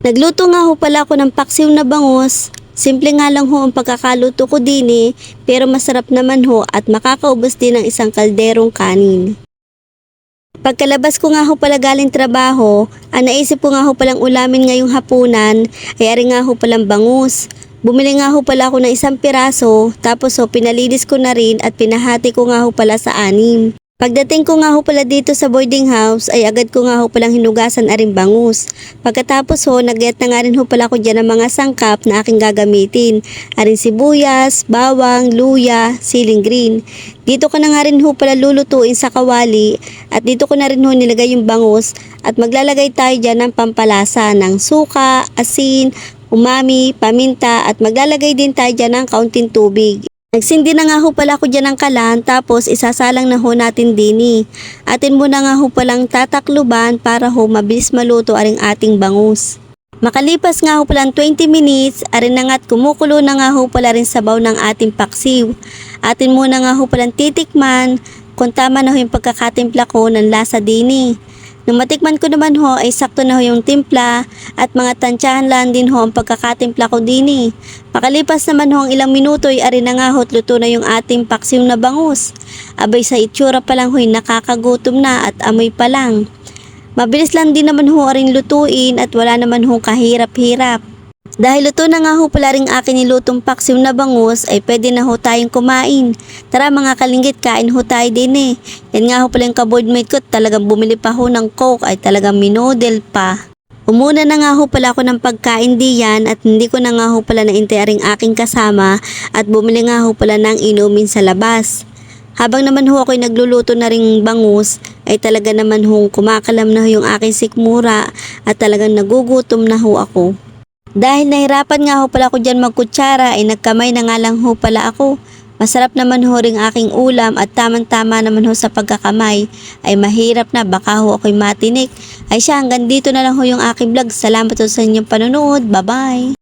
Nagluto nga ho pala ako ng paksiw na bangus. Simple nga lang ho ang pagkakaluto ko din eh, pero masarap naman ho at makakaubos din ng isang kalderong kanin. Pagkalabas ko nga ho pala galing trabaho, ang naisip ko nga ho palang ulamin ngayong hapunan ay ari nga ho palang bangus. Bumili nga ho pala ako ng isang piraso, tapos ho pinalinis ko na rin at pinahati ko nga ho pala sa anim. Pagdating ko nga ho pala dito sa boarding house ay agad ko nga ho palang hinugasan aring bangus. Pagkatapos ho, nagyat na nga rin ho pala ko dyan ng mga sangkap na aking gagamitin. Aring sibuyas, bawang, luya, siling green. Dito ko na nga rin ho pala lulutuin sa kawali at dito ko na rin ho nilagay yung bangus at maglalagay tayo dyan ng pampalasa ng suka, asin, umami, paminta at maglalagay din tayo dyan ng kaunting tubig. Nagsindi na nga ho pala ako dyan ng kalan tapos isasalang na ho natin dini. Atin muna nga ho palang tatakluban para ho mabilis maluto aring ating bangus. Makalipas nga ho pala ang 20 minutes, arin na nga't kumukulo na nga ho pala rin sabaw ng ating paksiw. Atin muna nga ho palang titikman kung tama na ho yung pagkakatimpla ko ng lasa dini. Nung matikman ko naman ho ay sakto na ho yung timpla at mga tansyahan lang din ho ang pagkakatimpla ko dini. Pakalipas naman ho ang ilang minuto ay ari na nga ho at luto na yung ating paksiw na bangus. Abay sa itsura pa lang ho'y nakakagutom na at amoy pa lang. Mabilis lang din naman ho rin lutuin at wala naman ho kahirap-hirap. Dahil luto na nga ho pala rin akin nilutong paksiw na bangus ay pwede na ho tayong kumain. Tara mga kalinggit, kain ho tayo din eh. Yan nga ho pala yung kaboardmate ko, talagang bumili pa ho ng coke ay talagang minodel pa. Umuna na nga ho pala ako ng pagkain diyan at hindi ko na nga ho pala naintay aring aking kasama at bumili nga ho pala ng inumin sa labas. Habang naman ho ako'y nagluluto na ring bangus, ay talaga naman ho kumakalam na ho yung aking sikmura at talagang nagugutom na ho ako. Dahil nahirapan nga ho pala ako dyan magkutsara ay nagkamay na nga lang ho pala ako. Masarap naman ho ring aking ulam at tamang-tama naman ho sa pagkakamay ay mahirap na baka ho ako'y matinik. Ay siya hanggang dito na lang ho yung aking vlog. Salamat ho sa inyong panonood. Bye-bye!